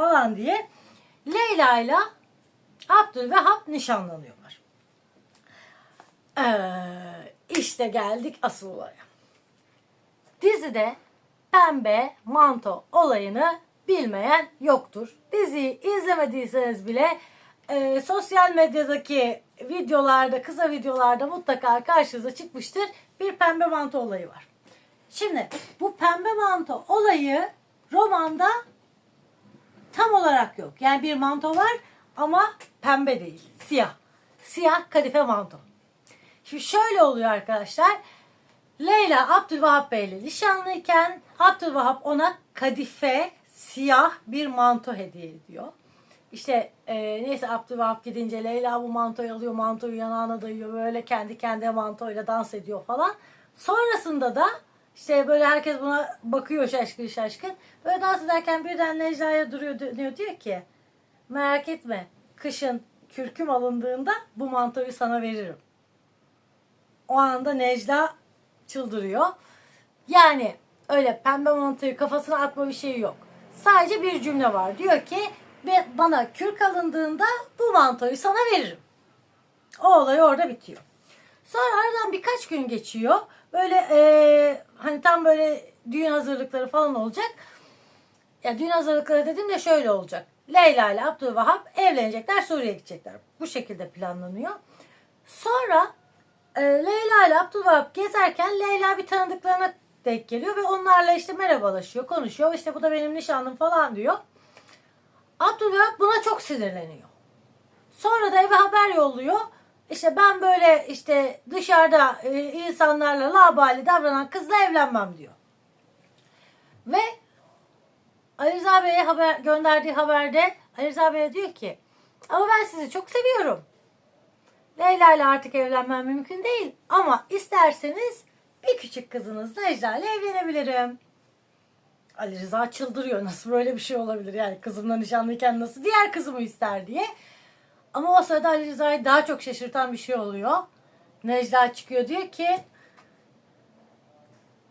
falan diye Leyla ile Abdülvehap nişanlanıyorlar. Ee, işte geldik asıl olaya. Dizide pembe manto olayını bilmeyen yoktur. Diziyi izlemediyseniz bile e, sosyal medyadaki videolarda, kısa videolarda mutlaka karşınıza çıkmıştır. Bir pembe manto olayı var. Şimdi bu pembe manto olayı romanda tam olarak yok. Yani bir manto var ama pembe değil. Siyah. Siyah kadife manto. Şimdi şöyle oluyor arkadaşlar. Leyla Abdülvahap Bey ile nişanlıyken Abdülvahap ona kadife siyah bir manto hediye ediyor. İşte e, neyse Abdülvahap gidince Leyla bu mantoyu alıyor, mantoyu yanağına dayıyor. Böyle kendi kendine mantoyla dans ediyor falan. Sonrasında da işte böyle herkes buna bakıyor şaşkın şaşkın. Böyle dans ederken birden Necla'ya duruyor dönüyor diyor ki merak etme kışın kürküm alındığında bu mantoyu sana veririm. O anda Necla çıldırıyor. Yani öyle pembe mantoyu kafasına atma bir şey yok. Sadece bir cümle var. Diyor ki "Ve bana kürk alındığında bu mantoyu sana veririm. O olay orada bitiyor. Sonra aradan birkaç gün geçiyor. Böyle eee, hani tam böyle düğün hazırlıkları falan olacak. Ya düğün hazırlıkları dedim de şöyle olacak. Leyla ile Abdülvahap evlenecekler, Suriye'ye gidecekler. Bu şekilde planlanıyor. Sonra e, Leyla ile Abdülvahap gezerken Leyla bir tanıdıklarına denk geliyor ve onlarla işte merhabalaşıyor, konuşuyor. İşte bu da benim nişanlım falan diyor. Abdülvahap buna çok sinirleniyor. Sonra da eve haber yolluyor. İşte ben böyle işte dışarıda e, insanlarla labali davranan kızla evlenmem diyor. Ve Ali Rıza Bey'e haber, gönderdiği haberde Ali Rıza Bey'e diyor ki ama ben sizi çok seviyorum. Leyla ile artık evlenmem mümkün değil. Ama isterseniz bir küçük kızınız Necla ile evlenebilirim. Ali Rıza çıldırıyor. Nasıl böyle bir şey olabilir? Yani kızımla nişanlıyken nasıl diğer kızımı ister diye. Ama o sırada Ali Rıza'yı daha çok şaşırtan bir şey oluyor. Necla çıkıyor diyor ki